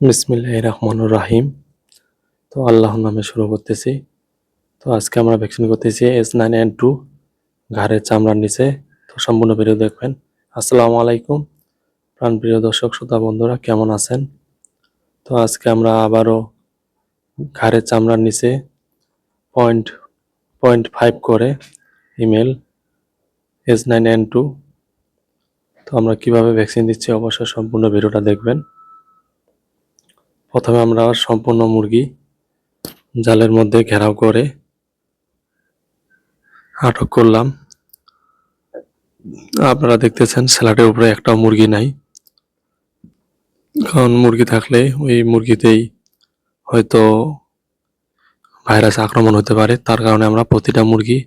বিসমিল্লাহ রহমানুর রাহিম। তো আল্লাহর নামে শুরু করতেছি। তো আজকে আমরা ভ্যাকসিন করতেছি এস নাইন এন টু, ঘাড়ের চামড়ার নিচে। তো সম্পূর্ণ ভিডিও দেখবেন। আসসালামু আলাইকুম। প্রাণপ্রিয় দর্শক, শ্রোতা, বন্ধুরা, কেমন আছেন? তো আজকে আমরা আবারও ঘাড়ের চামড়ার নিচে পয়েন্ট পয়েন্ট ফাইভ করে ML S nine N two. তো আমরা কীভাবে ভ্যাকসিন দিচ্ছি অবশ্যই সম্পূর্ণ ভিডিওটা দেখবেন। প্রথমে আমরা সম্পূর্ণ মুরগি জালের মধ্যে ঘেরাও করে আটক করলাম। আপনারা দেখতেছেন স্যালাডের উপরে একটা মুরগি নাই। কারণ মুরগি থাকলে ওই মুরগিতেই হয়তো ভাইরাস আক্রমণ হতে পারে। তার কারণে আমরা প্রতিটা মুরগি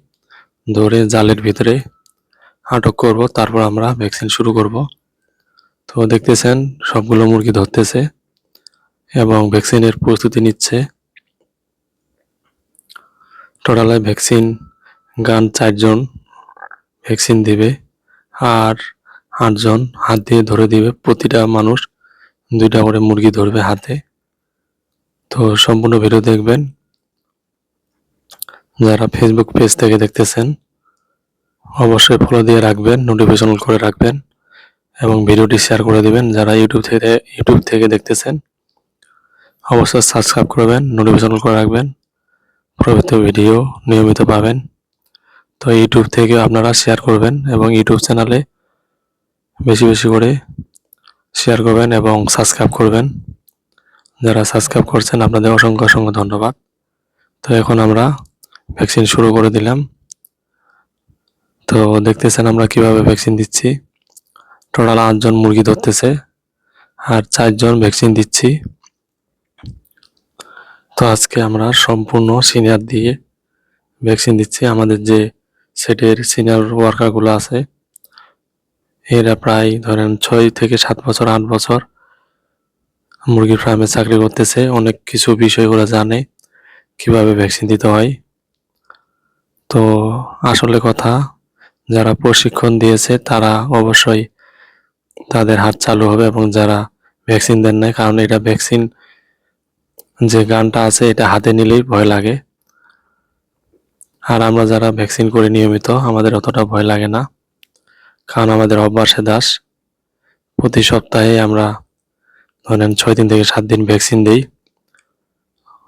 ধরে জালের ভিতরে আটক করব। তারপর আমরা ভ্যাকসিন শুরু করব। তো দেখতেছেন সবগুলো মুরগি ধরতেছে। এবং ভ্যাকসিনের প্রস্তুতি নিচ্ছে। টোটালে ভ্যাকসিন, গান চারজন ভ্যাকসিন দিবে আর আটজন হাত দিয়ে ধরে দিবে। প্রতিটা মানুষ দুইটা করে মুরগি ধরবে হাতে। তো সম্পূর্ণ ভিডিও দেখবেন। যারা ফেসবুক পেজ থেকে দেখতেছেন, অবশ্যই ফলো দিয়ে রাখবেন নোটিফিকেশন করে রাখবেন এবং ভিডিওটি শেয়ার করে দিবেন। যারা ইউটিউব থেকে ইউটিউব থেকে দেখতেছেন অবশ্যই সাবস্ক্রাইব করবেন নোটিফিকেশন করে রাখবেন, প্রভৃত ভিডিও নিয়মিত পাবেন। তো ইউটিউব থেকে আপনারা শেয়ার করবেন এবং ইউটিউব চ্যানেলে বেশি বেশি করে শেয়ার করবেন এবং সাবস্ক্রাইব করবেন। যারা সাবস্ক্রাইব করছেন, আপনাদের অসংখ্য অসংখ্য ধন্যবাদ। তো এখন আমরা ভ্যাকসিন শুরু করে দিলাম। তো দেখতেছেন আমরা কীভাবে ভ্যাকসিন দিচ্ছি। টোটাল আটজন মুরগি ধরতেছে। আর চারজন ভ্যাকসিন দিচ্ছি। তো আজকে আমরা সম্পূর্ণ সিনিয়র দিয়ে ভ্যাকসিন দিচ্ছি। আমাদের যে সেটের সিনিয়র ওয়ার্কারগুলো আছে, এরা প্রায় ধরেন ছয় থেকে সাত বছর, আট বছর মুরগির ফার্মে চাকরি করতেছে। অনেক কিছু বিষয়গুলো জানে কীভাবে ভ্যাকসিন দিতে হয়। তো আসলে কথা, যারা প্রশিক্ষণ দিয়েছে তারা অবশ্যই তাদের হাত চালু হবে এবং যারা ভ্যাকসিন দেন নাই, কারণ এটা ভ্যাকসিন যে গানটা আছে, এটা হাতে নিলেই ভয় লাগে। আর আমরা যারা ভ্যাকসিন করি নিয়মিত, আমাদের অতটা ভয় লাগে না। কারণ আমাদের অভ্যাসে দাস। প্রতি সপ্তাহে আমরা ধরেন ছয় দিন থেকে সাত দিন ভ্যাকসিন দিই।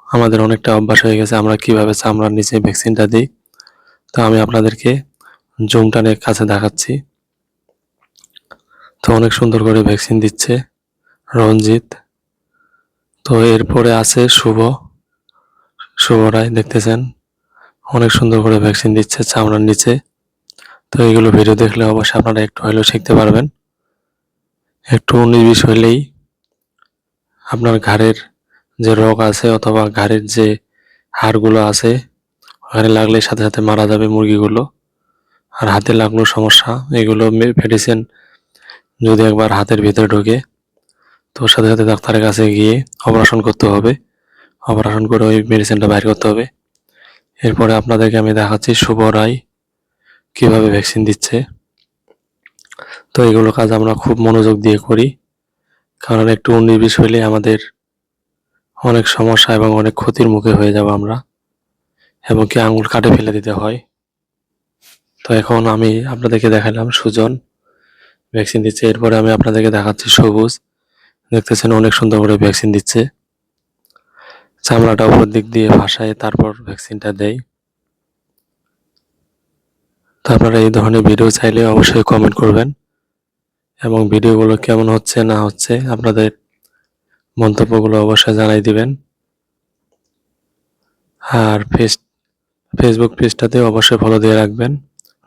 আমাদের অনেকটা অভ্যাস হয়ে গেছে, আমরা কীভাবে চামড়ার নিচে ভ্যাকসিনটা দিই। তো আমি আপনাদেরকে জুমটানের কাছে দেখাচ্ছি। তো অনেক সুন্দর করে ভ্যাকসিন দিচ্ছে রঞ্জিত। তো এরপরে আছে শুভ। শুভ রায়, দেখতেছেন? অনেক সুন্দর করে ভ্যাকসিন দিচ্ছে চামড়ার নিচে। তো এগুলো ভিডিও দেখলে অবশ্যই আপনারা একটু হলেও শিখতে পারবেন। একটু উনিশ বিশ হইলেই আপনার ঘাড়ের যে রোগ আছে অথবা ঘাড়ের যে হাড়গুলো আছে ওখানে লাগলে সাথে সাথে মারা যাবে মুরগিগুলো। আর হাতে লাগল সমস্যা, এগুলো মেডিসিন যদি একবার হাতের ভিতরে ঢোকে তো সাথে সাথে ডাক্তারের কাছে গিয়ে অপারেশন করতে হবে। অপারেশন করে ওই মেডিসিনটা বাইর করতে হবে। এরপরে আপনাদেরকে আমি দেখাচ্ছি শুভ রায় কীভাবে ভ্যাকসিন দিচ্ছে। তো এগুলো কাজ আমরা খুব মনোযোগ দিয়ে করি, কারণ একটু উনিশ হইলে আমাদের অনেক সমস্যা এবং অনেক ক্ষতির মুখে হয়ে যাব আমরা, এবং কি আঙুল কাটে ফেলে দিতে হয়। তো এখন আমি আপনাদেরকে দেখালাম সুজন ভ্যাকসিন দিচ্ছে। এরপরে আমি আপনাদেরকে দেখাচ্ছি সবুজ। দেখতেছেন অনেক সুন্দর করে ভ্যাকসিন দিচ্ছে। চামড়াটা উপর দিক দিয়ে ভাসায়, তারপর ভ্যাকসিনটা দেয়। তো আপনারা এই ধরনের ভিডিও চাইলে অবশ্যই কমেন্ট করবেন এবং ভিডিওগুলো কেমন হচ্ছে, না হচ্ছে আপনাদের মন্তব্যগুলো অবশ্যই জানাই দিবেন। আর ফেস ফেসবুক পেজটাতে অবশ্যই ফলো দিয়ে রাখবেন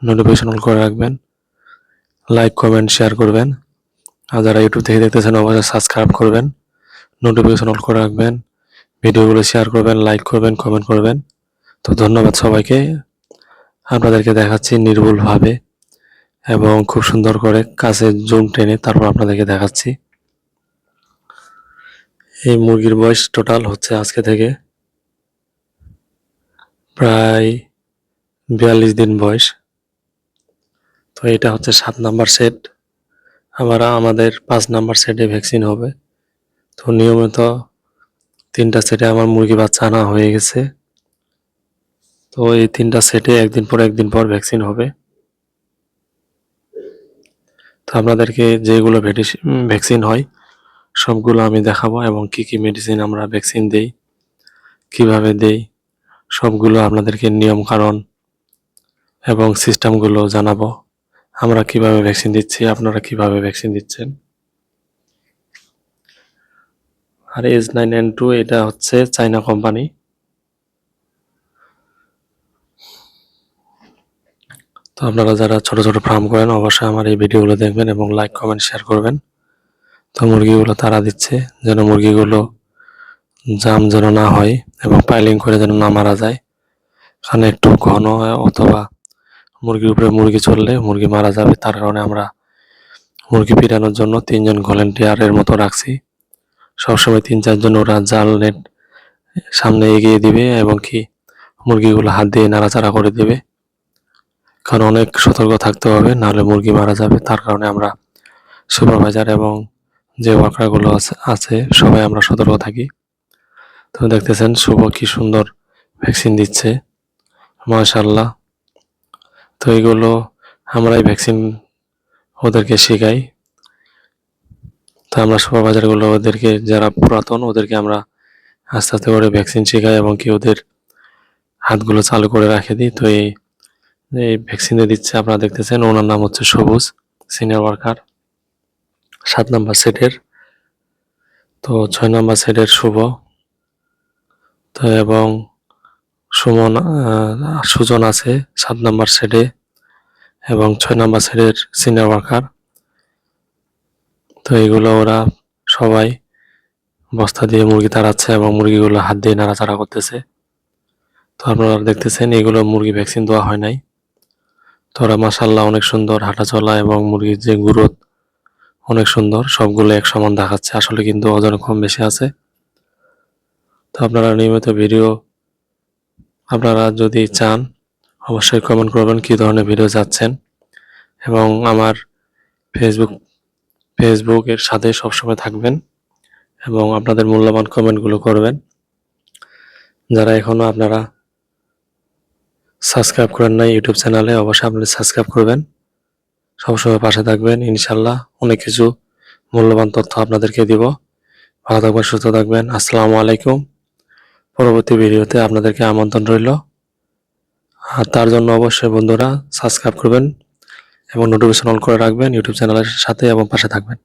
নোটিফিকেশন করে রাখবেন লাইক কমেন্ট শেয়ার করবেন। আর যারা ইউটিউব থেকে দেখতেছেন, অবশ্যই সাবস্ক্রাইব করবেন নোটিফিকেশন অন করে রাখবেন, ভিডিওগুলো শেয়ার করবেন লাইক করবেন কমেন্ট করবেন। তো ধন্যবাদ সবাইকে। আপনাদেরকে দেখাচ্ছি নির্ভুলভাবে এবং খুব সুন্দর করে কাছে জুম টেনে তারপর আপনাদেরকে দেখাচ্ছি। এই মুরগির বয়স টোটাল হচ্ছে আজকে থেকে প্রায় বিয়াল্লিশ দিন বয়স। তো এটা হচ্ছে সাত নাম্বার সেট আবার আমাদের পাঁচ নাম্বার সেটে ভ্যাকসিন হবে। তো নিয়মিত তিনটা সেটে আমার মুরগি বাচ্চা আনা হয়ে গেছে। তো এই তিনটা সেটে একদিন পর একদিন পর ভ্যাকসিন হবে। তো আপনাদেরকে যেগুলো ভ্যাকসিন হয়, সবগুলো আমি দেখাবো এবং কি কি মেডিসিন আমরা ভ্যাকসিন দেই, কীভাবে দেই, সবগুলো আপনাদেরকে নিয়ম কারণ এবং সিস্টেমগুলো জানাব। আমরা কীভাবে ভ্যাকসিন দিচ্ছি, আপনারা কীভাবে ভ্যাকসিন দিচ্ছেন? আর এস নাইন এন টু এটা হচ্ছে চাইনা কোম্পানি তো আপনারা যারা ছোট ছোট ফার্ম করেন, অবশ্যই আমার এই ভিডিওগুলো দেখবেন এবং লাইক কমেন্ট শেয়ার করবেন। তো মুরগিগুলো তারা দিচ্ছে, যেন মুরগিগুলো জাম যেন না হয় এবং পাইলিং করে যেন না মারা যায়। এখানে একটু ঘন অথবা মুরগির উপরে মুরগি চললে মুরগি মারা যাবে, তার কারণে আমরা মুরগি ফিরানোর জন্য তিনজন ভলেন্টিয়ারের মতো রাখছি। সবসময় তিন চারজন ওরা জাল নেট সামনে এগিয়ে দিবে এবং কি মুরগিগুলো হাত দিয়ে নাড়াচাড়া করে দিবে। কারণ অনেক সতর্ক থাকতে হবে, নাহলে মুরগি মারা যাবে, তার কারণে আমরা সুপারভাইজার এবং যে ওয়ার্কারগুলো আছে আছে, সবাই আমরা সতর্ক থাকি। তো দেখতেছেন শুভ কি সুন্দর ভ্যাকসিন দিচ্ছে। মাশাল্লাহ তো এগুলো আমরাই ভ্যাকসিন ওদেরকে শেখাই। তো আমরা সুপারভাইজারগুলো ওদেরকে, যারা পুরাতন, ওদেরকে আমরা আস্তে আস্তে করে ভ্যাকসিন শেখাই এবং কি ওদের হাতগুলো চালু করে রাখে দিই। তো এই এই ভ্যাকসিন দিচ্ছে আপনারা দেখতেছেন, ওনার নাম হচ্ছে সবুজ সিনিয়র ওয়ার্কার সাত নাম্বার সেটের। তো ছয় নাম্বার সেটের শুভ। তো এবং সুমন সুজন আছে সাত নাম্বার সেটে এবং ছয় নাম্বার সেটের সিনিয়র ওয়ার্কার তো এগুলো ওরা সবাই বস্তা দিয়ে মুরগি তাড়াচ্ছে এবং মুরগিগুলো হাত দিয়ে নাড়াচাড়া করতেছে। তো আপনারা দেখতেছেন, এগুলো মুরগি ভ্যাকসিন দেওয়া হয় নাই। তো ওরা মাসাল্লাহ অনেক সুন্দর হাঁটা চলা এবং মুরগির যে গ্রোথ অনেক সুন্দর, সবগুলো এক সমান দেখাচ্ছে। আসলে কিন্তু ওজন কম বেশি আছে। তো আপনারা নিয়মিত ভিডিও আপনারা যদি চান, অবশ্যই কমেন্ট করবেন কী ধরনের ভিডিও যাচ্ছেন। এবং আমার ফেসবুক ফেসবুকের সাথে সবসময় থাকবেন এবং আপনাদের মূল্যবান কমেন্টগুলো করবেন। যারা এখনও আপনারা সাবস্ক্রাইব করেন নাই ইউটিউব চ্যানেলে অবশ্যই আপনারা সাবস্ক্রাইব করবেন। সবসময় পাশে থাকবেন ইনশাল্লাহ অনেক কিছু মূল্যবান তথ্য আপনাদেরকে দিব। ভালো থাকবেন, সুস্থ থাকবেন। আসসালামু আলাইকুম। পরবর্তী ভিডিওতে আপনাদেরকে আমন্ত্রণ রইল। আর তার জন্য অবশ্যই বন্ধুরা সাবস্ক্রাইব করবেন এবং নোটিফিকেশন অন করে রাখবেন ইউটিউব চ্যানেলের সাথে এবং পাশে থাকবেন।